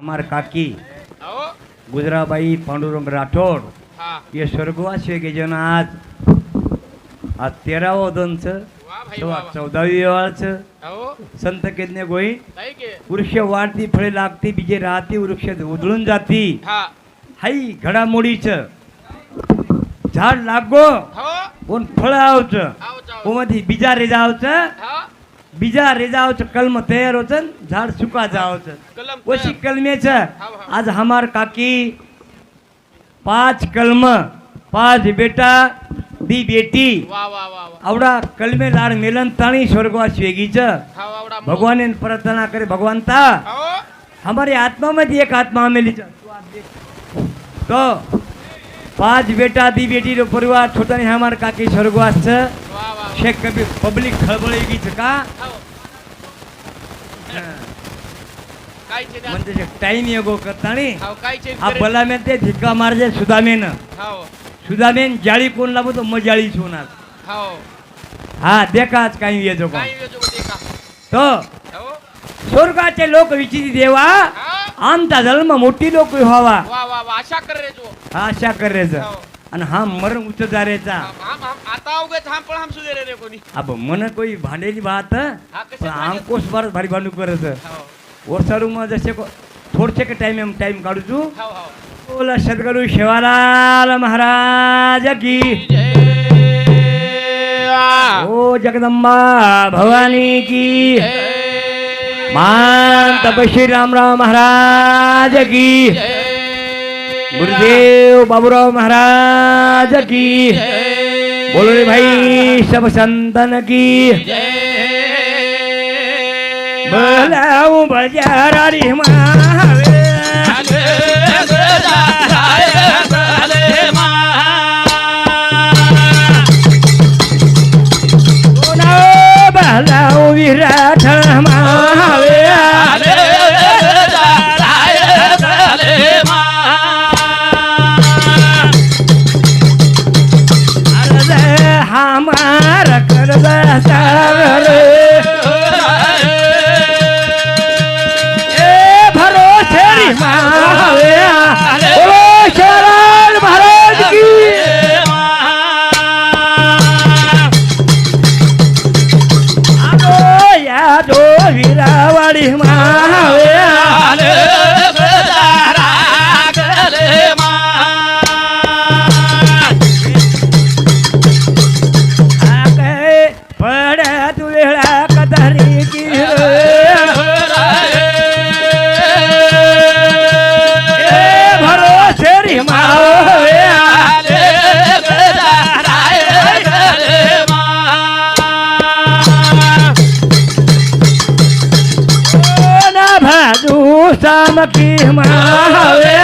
আমার काकी गुजराबाई पांडुरंग राठोड हे. स्वर्गवास वेगेजन आज? आज तेरावं दोनच चौदावी व्यवहारच संत केज्ञ गोई वृक्ष वाढती फळे लागती बीजे राहती वृक्ष उधळून जाती. हाई घडामोडीच. झाड लागो कोण फळ आवच? कोमधी बिजारे जावच? બીજા રેજાઓ છે કલમ તૈયારો છે ઝાડ સુકા જાઓ છે. ઓછી કલમે છે. આજ હમાર કાકી પાંચ કલમ પાંચ બેટા દી બેટી. આવડા કલમે લાડ મેલન તાણી સ્વર્ગવાસ વેગી છે. ભગવાને પ્રાર્થના કરે ભગવાન તા. અમારી આત્મામાંથી એક આત્મા આમેલી છે. તો পাঁচ বেটা দি বেটির পরিবার ছোটানি আমার কাকি স্বর্গ আসছে সে কবি পাবলিক খলবলে গেছে का? म्हणजे टाइम योगो करतानी। आपला मी ते धिक्का मारजे सुदामेन। सुदामेन जाळी कोण लावतो तो मग जाळी हा. देखाच काही येतो का? तो स्वर्गाचे लोक विचित देवा। आमचा जन्म मोठी लोक व्हावा. वा वा कर रे तू. हा आशा करायचा हो. आणि हा मर उतरायचा हम अब मन कोई भांडेली बात पण आमकोस बार भारी भांडू करत. हो. ओसारू जसे थोडसे का टाइम टाइम काढू तू? हो हो. बोला सद्गुरु शिवालाल महाराज की ओ जगदंबा भवानी की जय. मान तपश्री रामराव महाराज की। गुरुदेव बाबूराव महाराज की। बोलो रे भाई सब संतन की। बोलाऊ बजारारी महावे बोलाऊ Mira, Valima, ve a सामकी महावे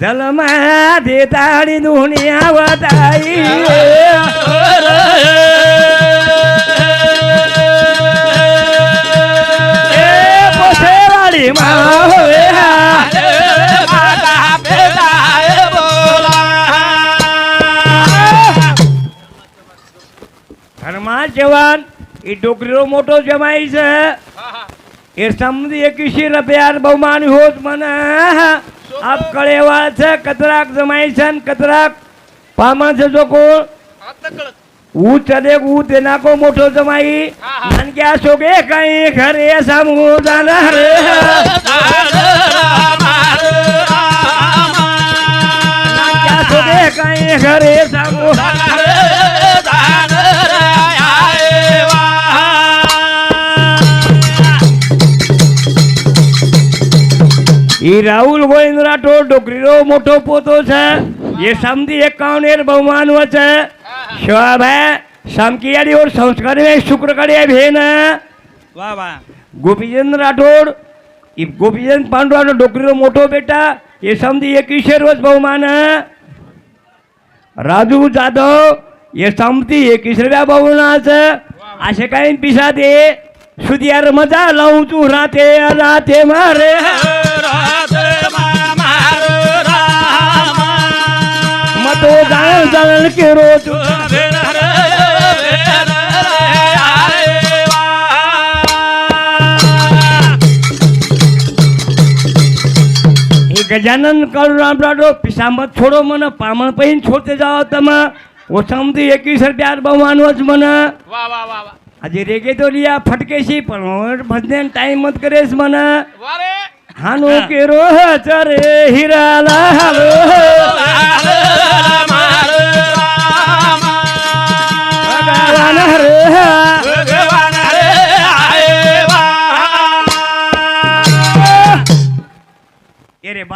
जलमा देताडी दुनिया वताई ए આ જવાન એ ડોકરીનો મોટો જમાઈ છે એ સમજી એકવીસી રૂપિયા બહુમાન હોત મને આપ કળેવા છે કતરાક જમાઈ છે ને કતરાક પામા છે જો કો હું ચદે હું તેના કો મોટો જમાઈ નાન કે આ શોકે કઈ ઘરે સામુ દાના રે કઈ ઘરે સામુ એ રાહુલ ગોવિંદ રાઠોડ ડોકરીનો મોટો પોતો છે એ સમધી એકાવનેર બહુમાન છે શોભાઈ સમકિયાળી ઓર સંસ્કાર में शुक्र करे भेन वाह वाह गोपीजन राठोड रो पांडुराव डोकरीનો મોટો બેટા એ સમધી એકવીસે રોજ બહુમાન राजू जाधव એ સમધી એકવીસ રૂપિયા બહુમાન છે असे काही पिसा दे सुधियार मजा लावू तू राते राते मारे ચાલણ કેરો તું એ ગજાનન કાળુ રામડાડો પિસામત છોડો મને પામણ પહીને છોડતે જાઓ તમે ઓછામાંથી એકવીસ રૂપિયા બહુ જ મને વાહ વાહ વાહ વાહ આજે રેગે તો લિયા ફટકે છે પણ હવે ભજને ટાઈમ મત કરે છે મને વારે હાનો કેરો ચરે હીરાલા હાલો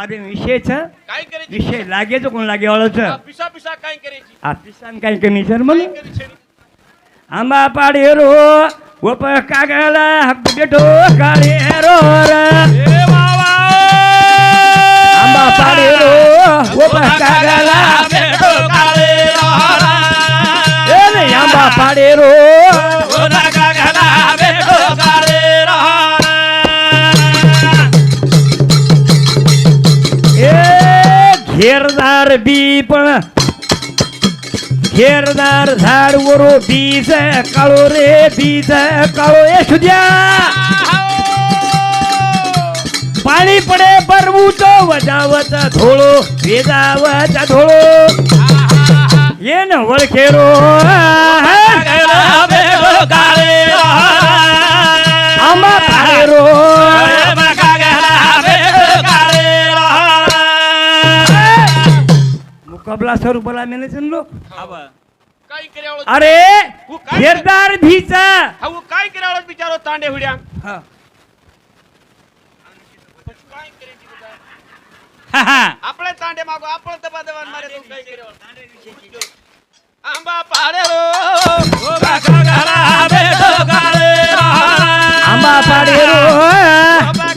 એ રે બાદે વિષય છે કાઈ કરે છે વિષય લાગે તો કોણ લાગે વાળો છે આ પીસા પીસા કાઈ કરે છે આ પિસાન કઈ કઈ છે મને કાઈ કરે છે આંબા પાડેરો ઓપ કાગલા બેઠો કાળેરો રે આંબા પાડેરો ઓપ કાગલા એ ને આંબા પાડેરો એ पण हेरदार झाड वरो बीज काळो रे बीज काळो ये सुद्या पाणी पडे बरवूच वजावचा धोळो वेजावचा धोळो ये न वळखेरो पचास रुपयाला मेलेसन अरे हो, भीचा. अहो काय करावं बिचारो तांडे हुड्या? आपले तांडे मागो आपण दबा दबा मारे तू काय करावं आंबा पाडे रो गोगा गाला बे दोगाले. आंबा पाडेरो आंबा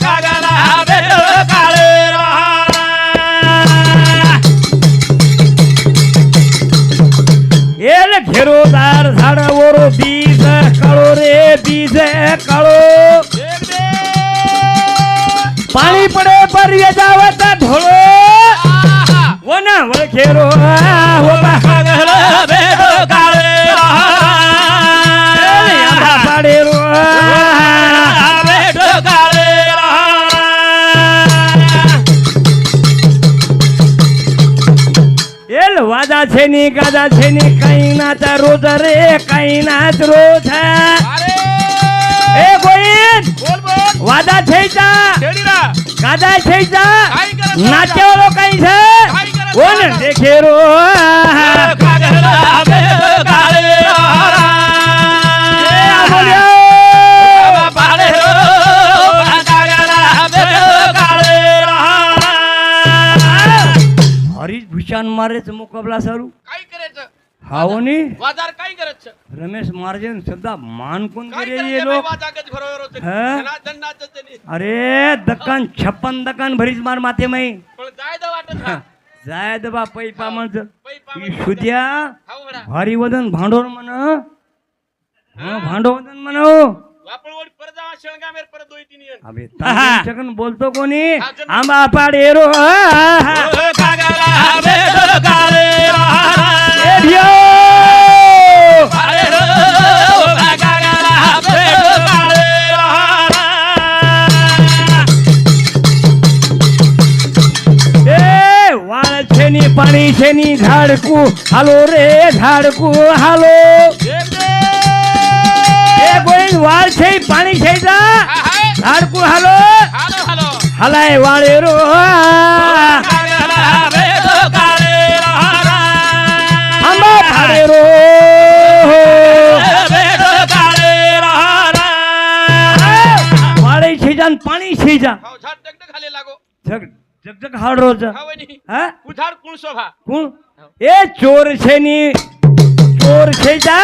घेरोदार झाडावर बीज काळो रे बीज काळो पाणी पडे पर्य जावता ढोळो वन घेरो पाडे रो এল ওয়াদা ছেনি গাদা કૈનાથ રોજ રે કૈનાથ રોજ. એ ગોઈન વાદા થઈ જા. કાદા થઈ જા. નાચેવાળો કઈ છે? ઓન દેખેરો કાગરા બે મારે જ સારું. કાઈ કરે છે હાવો ની વાદાર કાઈ કરે છે રમેશ મારજે ને સદા માન કોણ કાઈ કરે કરે એ છે લોક ભાઈ વાદા ગજ ભરો એરો છે હે? ધનાધન નાચે છે ની. અરે દકન છપ્પન દકન ભરીશ માર માથે મય પણ वापळवड परत जा शेळगामेर परत दोय तीन येन. बोलतो कोणी? आंबा पाडे रो पाणी शेनी झाडकू हालो रे झाडकू हालो. वाळ छे पाणी छेजा झाडकू हालो हलाय वाळे रो आंबा फाडे रो वाळे पाणी छेजा झग झगझग हाड रोज झाड ए चोर छेनी चोर छेजा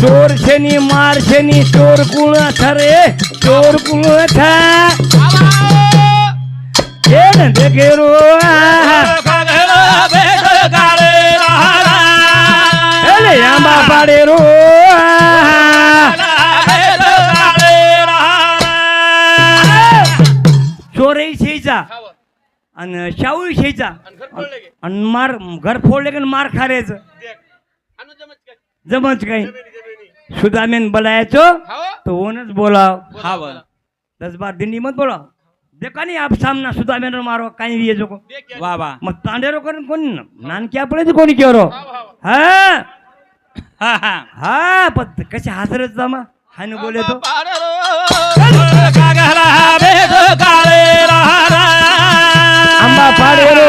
चोर शनी मार शनी चोर कुण था रे चोर कुण था ये रो अरे आंबा आणि शाहू शेजा आणि मार घर फोडले की मार खारायचं जमच काही सुदामेन बोलायचो? हो. तो ओनच बोलाव. हा बोला. दस बार दिंडी मत बोलाव. देखा नहीं आप सामना सुदामेन मारो काही भी येजो को. देख या. वा वा. मग तांडेरो करून कोण नानकी आपले कोणी केरो. हा हा हा. हा. पण कसे हसरत जमा? हाय ना बोले तो. आंबा पाडरो.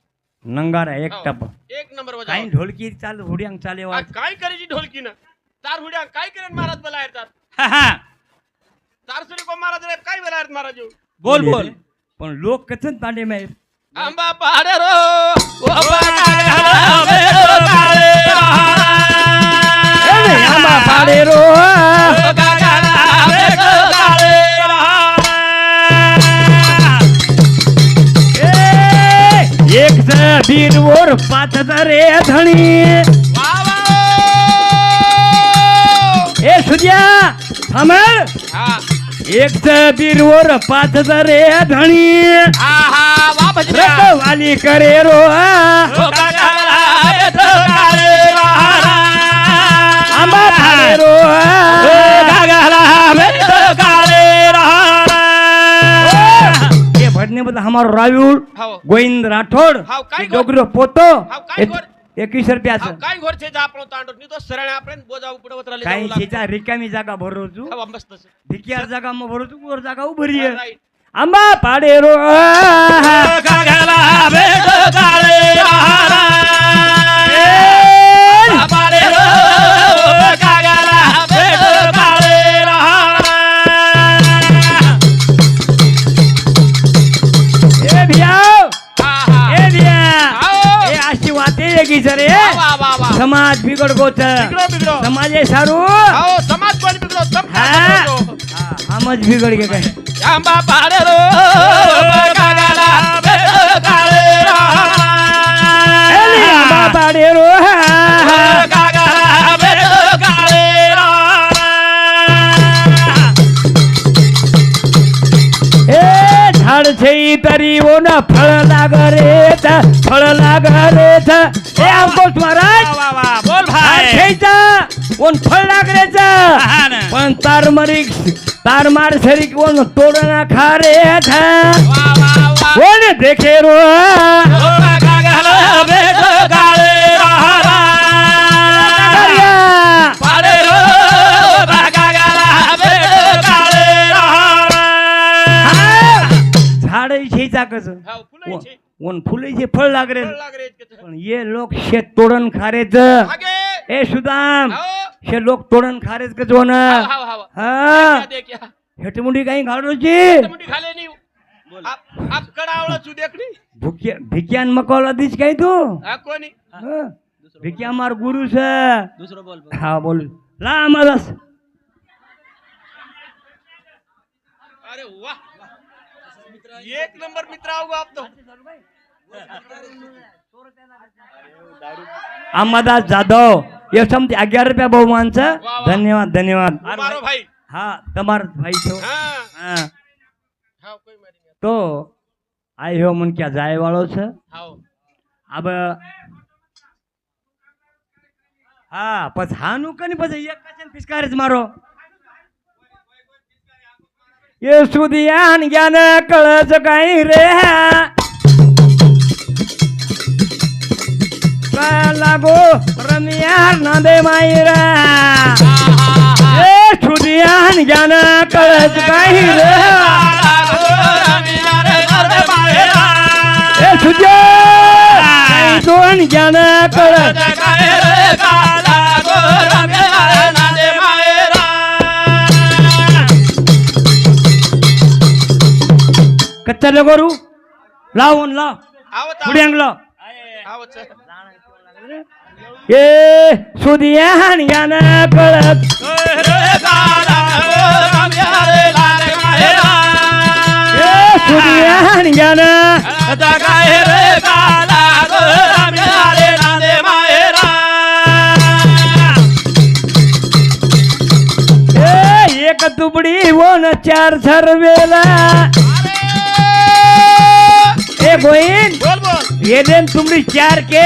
नंगारा एक हो. टप. एक नंबर काही ढोलकी चाल हुड्यांग चाले आ, काय करायची ढोलकी ना? तार हुड्या काय करेन महाराज बला येतात हा हा. तार सुरी को महाराज रे काय बला आहेत महाराज? बोल बोल. पण लोक कचन तांडे माहीत. आंबा पाडरो ओ कागला बेद काळे राहरा आंबा पाडे रो. ए, एक बीर वर पाच रे धणी. ए सुद्या थांब हा. एक बीर वर पाच रे धणी. वाली करे रो आंबा रो हमारो रायूल हाव गोविंद राठोड हाव, डोगरो गोर? एकवीस हाव, रुपयाचं काय घोर छे जा आपण तांडो नी तो सरळ आपण बोजा शेचा रिकामी जागा भरो भिकियार जागा मग भरो तू वर जागा उभरी आहे राईट. आंबा पाडे रो ए वा वा समाज बिघड गोच बिगडो बिगडो। समाज आहे सारू। हाव समाज कोण बिगडो सब तरी वो ना फळ लाग रे छ, फळ लाग रे छ. ए अंकुश महाराज बोल भाई छेचा ओन फळ लाग रे छ. हा ना. पण तार मरी तार मार सरी कोण तोडना खा रे छ. कोण देखे रो फुलेचे फळ लाग रे फळ लाग रे इतकं. पण ये लोक शेत तोडन खारेच ए सुदाम. हाव हे लोक तोडन खारेच का जोन हा? हेटमुंडी काही घालूची भुकिया भिकियान मकौला दीच काही तू. हा कोणी? हा. भिकिया मार गुरु से. दुसरं बोल हा बोल. ला आम्हाला अरे वाह एक नंबर मित्र आओ आप तो. અમદાસ જાદવ એ સમથી અગિયાર રૂપિયા બહુ માન છે ધન્યવાદ ધન્યવાદ. હા તમારો ભાઈ છો. તો આ હો મને ક્યાં જાય વાળો છે અબ હા પછી હા નું કઈ પછી? એક કચન ફિસકારે જ મારો. એ સુધી આન જ્ઞાન કળશ કઈ રે लागो रम्या नादे मायरा. हे छुदियान ज्ञान कळत काही रे. हे छुद्या दोन ज्ञान कळत कच्चा लगोरू लावून लाव. पुढे अंगला ए सुदिया हाणग्यान कळत सुदिया हाणग्यान एक तुबडी वन चार सर्वेला ए गोईन बोल बोल ये देन तुमडी चार के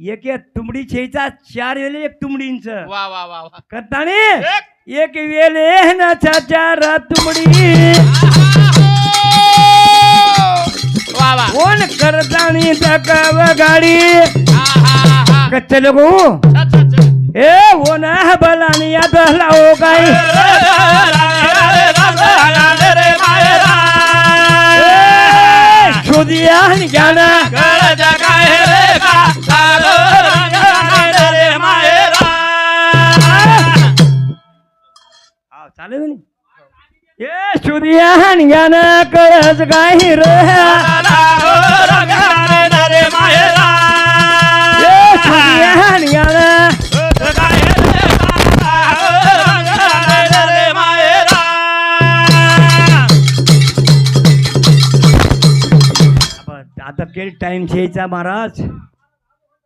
एक एक तुंबडी छेचा चार वेल एक तुंबडींच वा वा वा वा करतानी एक एक वेल ना चार तुंबडी वा वा कोण करतानी तकाव गाडी हा हा हा कच्चे लोक ए ओ ना बलानी आता लावो काय शोधिया आणि चालेल ना ये शोधिया ज्ञान कळस कळत काही रे. ए शोधिया आता केली टाइम छेचा महाराज?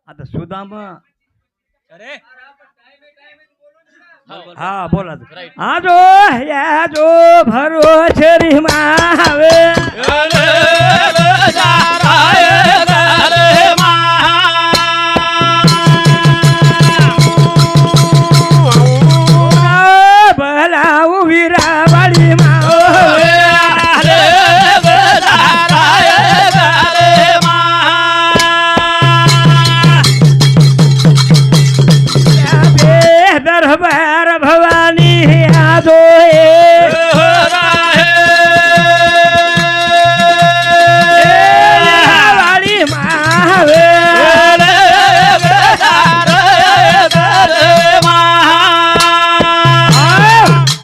आता सुदाम. अरे हा बोला Right. आजो या जो भरो छरी मावे बलाऊ